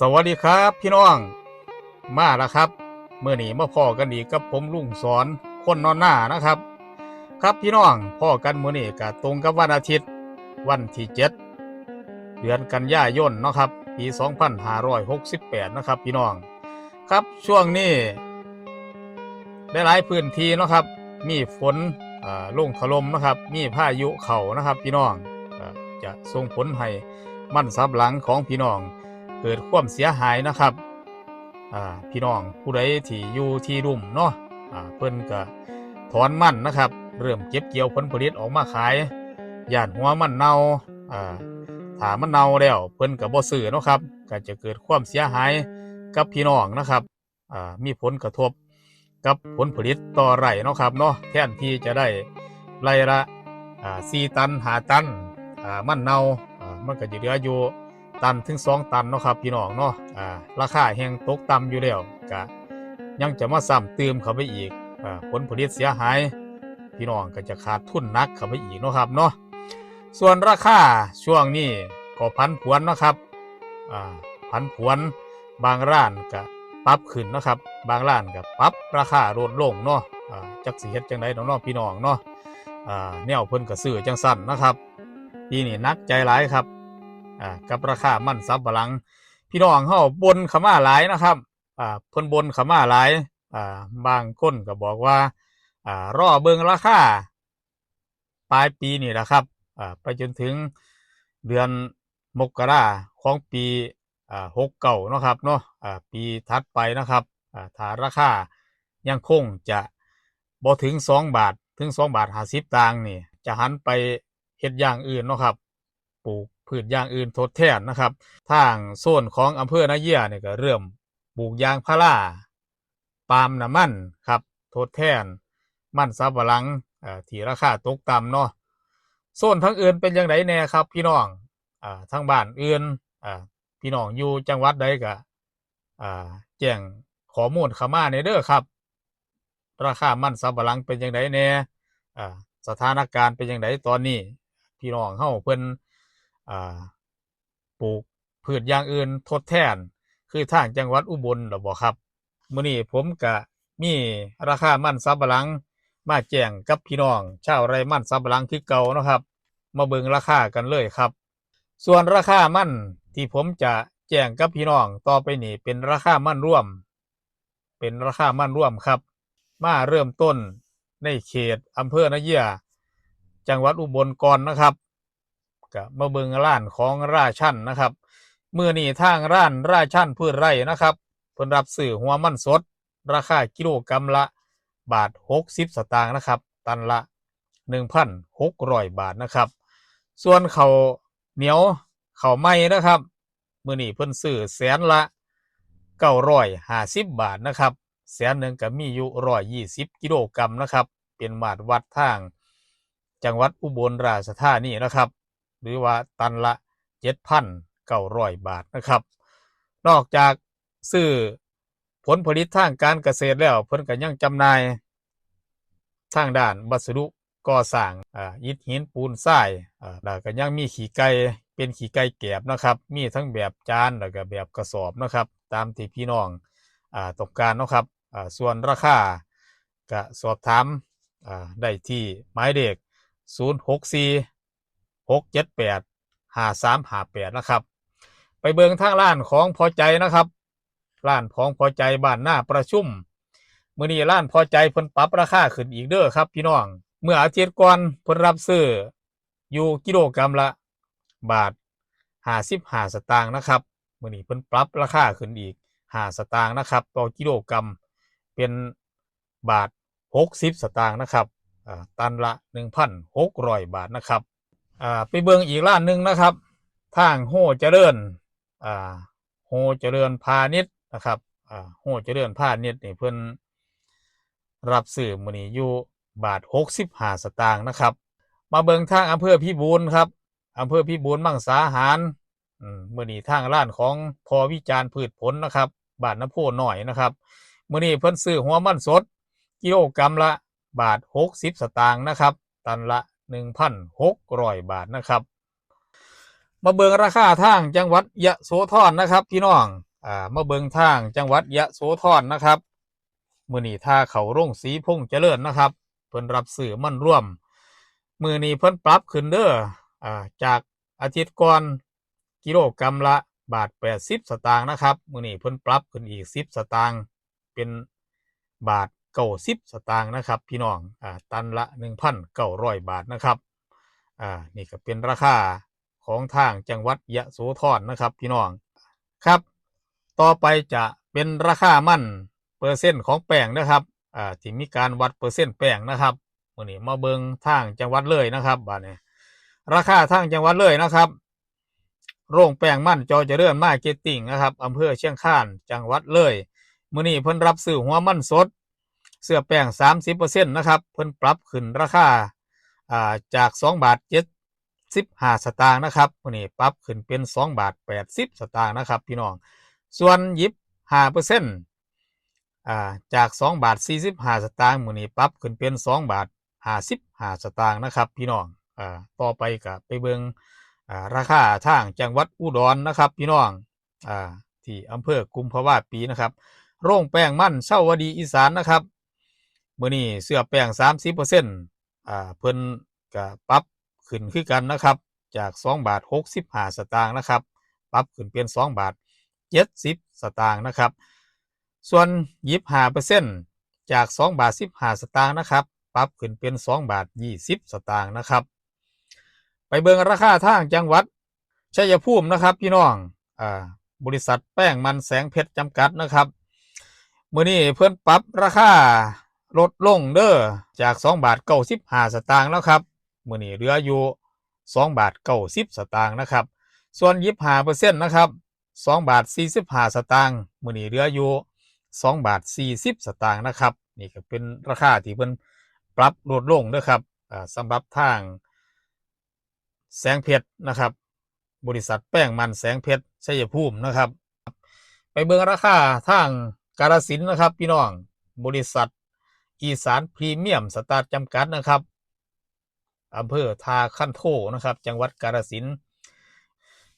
สวัสดีครับพี่น้อง มาแล้วครับเมื่อนี้มาพ่อกันอีกกับผมลุงสอนคนนอนหน้านะครับ ครับพี่น้องพ่อกันมื่อนี้ก็ตรงกับวันอาทิตย์ วันที่เจ็ดเดือนกันยายนเนาะครับปี2568นะครับ พี่น้อง ครับช่วงนี้ได้หลายพื้นที่เนาะครับ มีฝนอ่งถล่มนะครับ มีพายุเข่านะครับ พี่น้องอจะส่งผลให้มันสับหลังของพี่น้อง เกิดความเสียหายนะครับพี่น้องผู้ใดที่อยู่ที่รุ่มเนาะเพิ่นก็ถอนมันนะครับ เริ่มเก็บเกี่ยวผลผลิตออกมาขายย่านหัวมันเน่าอ่าถามันเน่าแล้วเพิ่นก็บ่ซื้อเนาะครับก็จะเกิดความเสียหายกับพี่น้องนะครับมีผลกระทบกับผลผลิตต่อไร่เนาะครับเนาะแทนที่จะได้ไร่ละอ่ตัน5ตันมันเนา่ามันก็จะเหลืออยู่ ตันถึง2ตันเนาะครับพี่น้องเนาะอ่าราคาแห่งตกต่ำอยู่แล้วก็ยังจะมาซ้ำเติมเข้าไปอีกอ่าผลผลิตเสียหาย พี่น้องก็จะขาดทุนนักเข้าไปอีกเนาะครับเนาะส่วนราคาช่วงนี้ก็พันผวนเนาะครับอ่าพันผวนบางร้านก็ปรับขึ้นนะครับ บางร้านก็ปรับราคาลดลงเนาะอ่าจักสิเฮ็ดจังไดเนาะพี่น้องเนาะอ่าแนวเพิ่นก็ซื้อจังสั่นนะครับปีนี้นักใจหลายครับ อ่ากับราคามันซับปะหลัง พี่น้องเฮาบนขามาหลายนะครับอ่าเพิ่นบนขามาหลายอ่าบางคนก็บอกว่าอ่ารอเบิ่งราคาปลายปีนี่แหละครับอ่าไปจนถึงเดือนมกราของปีอ่า69เนานะครับเนาะอ่าปีถัดไปนะครับอ่าถ้าราคายังคงจะบ่ถึง2บาทถึง2บาท50ตังค์นี่จะหันไปเฮ็ดอย่างอื่นเนาะครับ ปลูก พืชอย่างอื่นทดแทนนะครับ ทางโซนของอำเภอนาเยียเนี่ยก็เริ่มปลูกยางพาราปาล์มน้ำมันครับทดแทนมันสับปะหลังที่ราคาตกต่ำเนาะโซนทั้งอื่นเป็นยังไงแน่ครับ พี่น้องอ่าทางบ้านอื่นพี่น้องอยู่จังหวัดใดก็แจ้งข้อมูลขามาในเด้อครับ ราคามันสับปะหลังเป็นยังไงแน่อ่าสถานการณ์เป็นยังไงตอนนี้ พี่น้องเฮาเพิ่น ปลูกพืชอย่างอื่นทดแทน คือทางจังหวัดอุบลหรอบ่ครับมื้อนี้ผมก็มีราคามันสำปะหลัง มาแจ้งกับพี่น้องชาวไร่มันสำปะหลังคือเก่านะครับ มาเบิ่งราคากันเลยครับ ส่วนราคามันที่ผมจะแจ้งกับพี่น้องต่อไปนี้เป็นราคามันร่วม เป็นราคามันร่วมครับ มาเริ่มต้นในเขตอำเภอนาเยียจังหวัดอุบลก่อนนะครับ ก็มาเบิงร้านของราชันนะครับเมื่อนี้ทางร้านราชันพืชไร่นะครับเพิ่นรับซื้อหัวมันสด ราคากิโลกรัมละบาท 60 สตางค์นะครับ ตันละ 1,600 บาทนะครับ ส่วนเขาเหนียวเขาไม้นะครับมื่อนี้เพิ่นซื้อแสนละ950บาทนะครับ แสนหนึ่งก็มีอยู่120กิโลกรัมนะครับ เป็นมาตรวัดทาง จังหวัดอุบลราชธานีนะครับ หรือว่าตันละ7,900บาทนะครับ นอกจากซื้อผลผลิตทางการเกษตรแล้วเพิ่นก็ยังจำหน่ายทางด้านวัสดุก่อสร้างอ่ยิฐหินปูนทรายอ่าแล้วก็ยังมีขี้ไก่เป็นขี้ไก่แกบนะครับ มีทั้งแบบจานแล้วก็แบบกระสอบนะครับ ตามที่พี่น้องอ่าต้องการนะครับอ่าส่วนราคาก็สอบถามอ่าได้ที่หมายเลข 064 678 5358นะครับ ไปเบิงทางร้านของพอใจนะครับร้านของพอใจบ้านหน้าประชุมมื่อนี้ร้านพอใจเพิ่นปรับราคาขึ้นอีกเด้อครับ พี่น้อง เมื่ออาทิตย์ก่อนเพิ่นรับซื้ออยู่กิโลกรัมละ บาท55สตางค์นะครับมื่อนี้เพิ่นปรับราคาขึ้นอีก5สตางค์นะครับ ต่อกิโลกรัมเป็นบาท60สตางค์นะครับอ่าตันละ1,600บาทนะครับ อ่าไปเบิงอีกร้านหนึ่งนะครับ ทางโฮเจริญอ่าโฮเจริญพาณิชย์นะครับอ่าโฮเจริญพาณิชย์นี่เพิ่อนรับซื้อมือนี้อยู่บาท65สตางค์นะครับ มาเบิงทางอำเภอพิบูลครับอำเภอพิบูลมังสาหารมือนี้ทางร้านของพอวิจารณ์พืชผลนะครับ บานน้ำโพหน่อยนะครับมือนี้เพิ่นซื้อหัวมันสด กิโลกรัมละบาท60สตางค์นะครับ ตันละ 1,600 บาทนะครับ มาเบิงราคาทางจังหวัดยะโสธรนะครับพี่น้องอ่ามาเบิงทางจังหวัดยะโสธรนะครับมือนี้ท่าเขาร่งสีพงเจริญนะครับเพิ่นรับสื่อมั่นร่วม มือนี้เพิ่นปรับขึ้นเด้ออ่าจากอาทิตย์ก่อนกิโลกรัมละบาท 80 สตางค์นะครับ มือนี้เพิ่นปรับขึ้นอีก 10 สตางค์เป็นบาท 90สตางค์นะครับ พี่น้องอ่าตันละ1,900บาทนะครับอ่านี่ก็เป็นราคาของทางจังหวัดยะโสธรนะครับ พี่น้องครับ ต่อไปจะเป็นราคามั่นเปอร์เซ็นต์ของแป้งนะครับอ่าที่มีการวัดเปอร์เซ็นต์แป้งนะครับมื่อนี้มาเบิงทางจังหวัดเลยนะครับบาดนี้ราคาทางจังหวัดเลยนะครับ โรงแป้งมั่นจอเจริญมาเก็ตติ้งนะครับอำเภอเชียงคานจังหวัดเลยมื่อนี้เพิ่นรับซื้อหัวมั่นสด เสื้อแป้ง30%นะครับ เพิ่นปรับขึ้นราคาอ่าจาก2บาท75สตางค์นะครับมื่อนี้ปรับขึ้นเป็น2บาท80สตางค์นะครับ พี่น้อง ส่วนยิบ5%อ่าจาก2บาท45สตางค์มื้อนี้ปรับขึ้นเป็น2บาท55สตางค์นะครับ พี่น้องอ่าต่อไปก็ไปเบิงอ่าราคาทางจังหวัดอุดรนะครับ พี่น้องอ่าที่อำเภอกุมภาวะปีนะครับ โรงแป้งมั่นเช่าวดีอีสานนะครับ มื้อนี้เสื้อแป้ง30%อ่าเพิ่นก็ปรับขึ้นคือกันนะครับ จาก2บาท65สตางค์นะครับ ปรับขึ้นเป็น2บาท70สตางค์นะครับ ส่วนยิบหาเปอร์เซ็นต์จาก2บาท15สตางค์นะครับ ปรับขึ้นเป็น2บาท20สตางค์นะครับ ไปเบิงราคาทางจังหวัดชัยภูมินะครับพี่น้องอ่าบริษัทแป้งมันแสงเพชรจำกัดนะครับมื่อนี้เพิ่นปรับราคา ลดลงเด้อจาก 2 บาท95สตางค์แล้วครับมื่อนี้เหลืออยู่ 2 บาท90สตางค์นะครับ ส่วนยิบหาเปอร์เซ็นต์นะครับสองบาทสี่สิบห้าสตางค์มือนี้เหลืออยู่สองบาทสี่สิบสตางค์นะครับนี่ก็เป็นราคาที่เพิ่นปรับลดลงนะครับอ่าสำหรับทาง แสงเพชรนะครับ บริษัทแป้งมันแสงเพชรชัยภูมินะครับ ไปเบิ่งราคาทางกาฬสินนะครับ พี่น้องบริษัท อีสานพรีเมียมสตาร์จำกัดนะครับอำเภอทาคันโทนะครับ จังหวัดกาฬสิน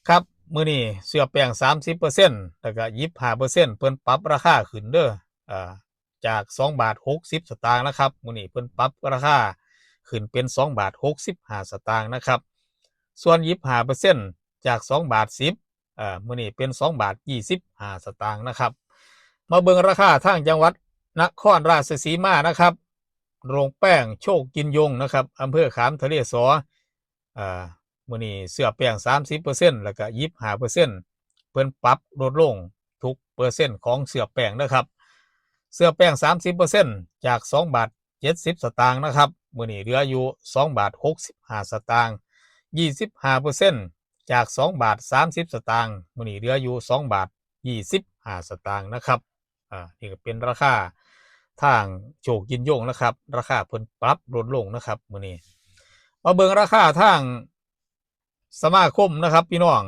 ครับมือนี้เสื้อแป้ง30%แล้วก็25%เพิ่นปรับราคาขึ้นเด้ออ่าจาก2บาท60สตางค์นะครับมือนี้เพิ่นปรับราคาขึ้นเป็น2บาท65สตางค์นะครับ ส่วน25%จาก2บาท10อ่ามือนี้เป็น2บาท25สตางค์นะครับ มาเบิ่งราคาทางจังหวัด นครราชสีมานะครับ โรงแป้งโชคกินยงนะครับอำเภอขามทะเลสออ่ามื่อนี้เสื้อแป้ง30%แล้วก็25%เปอร์เซ็นต์เพิ่นปรับลดลงทุกเปอร์เซ็นต์ของเสื้อแป้งนะครับ เสื้อแป้ง30%จาก2บาท70สตางค์นะครับมื่อนี้เหลืออยู่2บาท65สตางค์25%จาก2บาท30สตางค์มื่อนี้เหลืออยู่2บาท25สตางค์นะครับอ่านี่ก็เป็นราคา ทางโชคยินยงนะครับ ราคาเพิ่นปรับลดลงนะครับมื่อนี้มาเบิ่งราคาทางสมาคมนะครับ พี่น้อง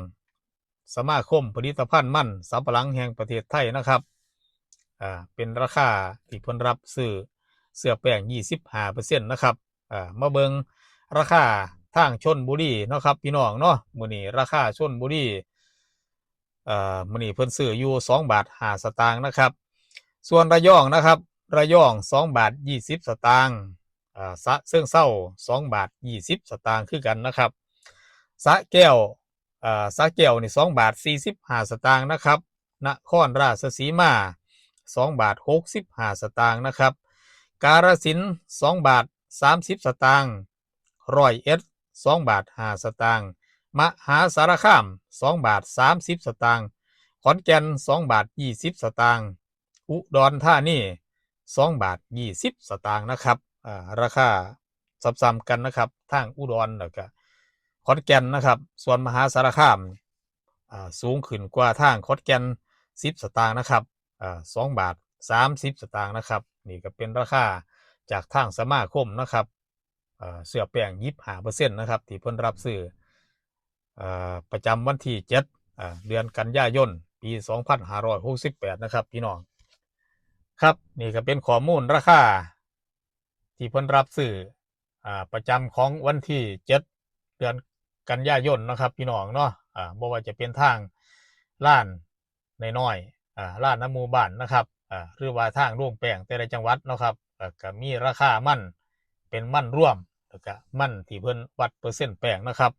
สมาคมผลิตภัณฑ์มั่นสำปะหลังแห่งประเทศไทยนะครับอ่าเป็นราคาที่เพิ่นรับซื้อเสื้อแป้ง25%นะครับอ่ามาเบิ่งราคาทางชนบุรีเนาะครับ พี่น้องเนาะมื้อนี้ราคาชนบุรีเอ่อมื้อนี้เพิ่นซื้ออยู่2บาท5สตางค์นะครับ ส่วนระยองนะครับ ระยอง2บาท20สตางค์อ่าสะเซิงเศร้า2บาท20สตางค์คือกันนะครับสะแก้วอ่าสะแก้วนี่สองบาทสี่สิบห้าสตางค์นะครับนครราชสีมาสองบาทหกสิบห้าสตางค์นะครับ กาฬสินสองบาทสามสิบสตางค์ร้อยเอ็ดสองบาทห้าสตางค์มหาสารคามสองบาทสามสิบสตางค์ขอนแก่นสองบาทยี่สิบสตางค์อุดรธานี สองบาทยี่สิบสตางค์นะครับอ่าราคาซ้ำๆกันนะครับทางอุดรแล้วก็ขอนแก่นนะครับ ส่วนมหาสารคามอ่าสูงขึ้นกว่าทางขอนแก่น10 สตางค์นะครับอ่า2บาท 30 สตางค์นะครับ นี่ก็เป็นราคาจากทางสมาคมนะครับเสื้อแป้ง25%นต์นะครับที่เพิ่นรับซื้ออประจำวันที่ 7 เดือนกันยายน ปี 2568 นะครับ พี่น้อง ครับนี่ก็เป็นข้อมูลราคาที่เพิ่นรับซื้ออ่าประจำของวันที่7เดือนกันยายนนะครับพี่น้องเนาะอ่าบ่ว่าจะเป็นทางล้านน้อยๆอ่าล้านน้ำมูบ้านนะครับอ่าหรือว่าทางโรงแป้งแต่ละจังหวัดนะครับก็มีราคามั่นเป็นมั่นร่วมแล้วก็มั่นที่เพิ่นวัดเปอร์เซ็นต์แป้งนะครับ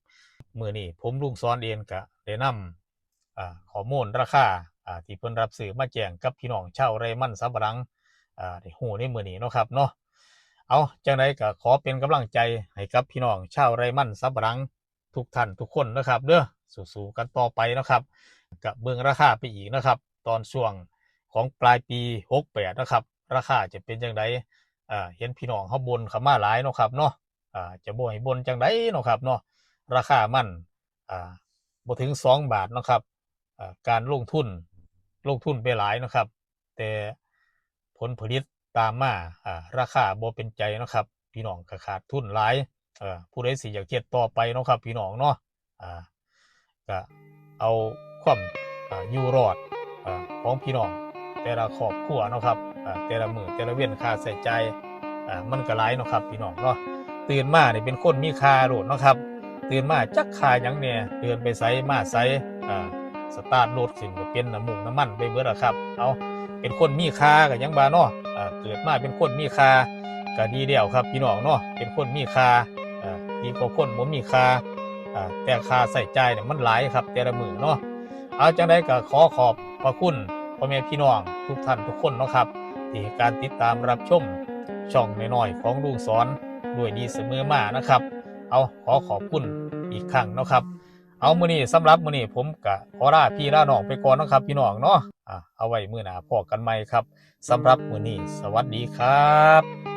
มือนี้ผมลุงสอนเองก็ได้นำข้อมูลราคา ที่เพิ่นรับซื้อมาแจ้งกับพี่น้องชาวไรมันสำปะหลังอ่าได้ฮู้ในมือนี้เนาะครับเนาะเอาจังไดก็ขอเป็นกำลังใจให้กับพี่น้องชาวไรมันสับรังทุกท่านทุกคนนะครับเด้อสู้ๆกันต่อไปนะครับกับเบิ่งราคาไปอีกนะครับ ตอนช่วงของปลายปี 68 นะครับ ราคาจะเป็นจังไดอ่าเห็นพี่น้องเขาบนเขามาหลายเนาะครับเนาะอ่าจะบ่ให้บนจังไดเนาะครับเนาะราคามันอ่าบ่ถึง 2 บาทนะครับอ่าการลงทุน ลงทุนไปหลายนะครับ แต่ผลผลิตตามมาอ่าราคาบ่เป็นใจนะครับ พี่น้องก็ขาดทุนหลายเอ่อผู้ใดสิอยากเฮ็ดต่อไปนะครับ พี่น้องเนาะอ่าก็เอาความอ่าอยู่รอดอ่าของพี่น้องแต่ละครอบครัวนะครับอ่าแต่ละมือแต่ละเว้นค่าใช้จ่ายอ่ามันก็หลายเนาะครับ พี่น้องเนาะตื่นมาเนี่เป็นคนมีค่าโลดนะครับ ตื่นมาจักค่าหยังเนี่ยเดินไปไสมาไสอ่า สตาร์ทรถขึ้นก็เป็นน้ำมูกน้ำมันไปเบิดอะครับ เอาเป็นคนมีค่าก็ยังบาเนาะอ่าเกิดมาเป็นคนมีค่าก็ดีเดียวครับพี่น้องเนาะเป็นคนมีค่าอ่าดีกว่าคนบ่มีค่าอ่าแต่ค่าใส่ใจเนี่ยมันหลายครับ แต่ละมือเนาะเอาจังไดก็ขอขอบพระคุณพ่อแม่พี่น้องทุกท่านทุกคนเนาะครับที่การติดตามรับชมช่องน้อยๆของลุงสอนด้วยดีเสมอมานะครับ เอาขอขอบคุณอีกครั้งเนาะครับ เอามือนี้สำหรับมือนี้ผมก็ขอลาพี่ลาน้องไปก่อนนะครับ พี่น้องเนาะอะเอาไว้มือหนาพอกันใหม่ครับสำหรับมือนี้สวัสดีครับ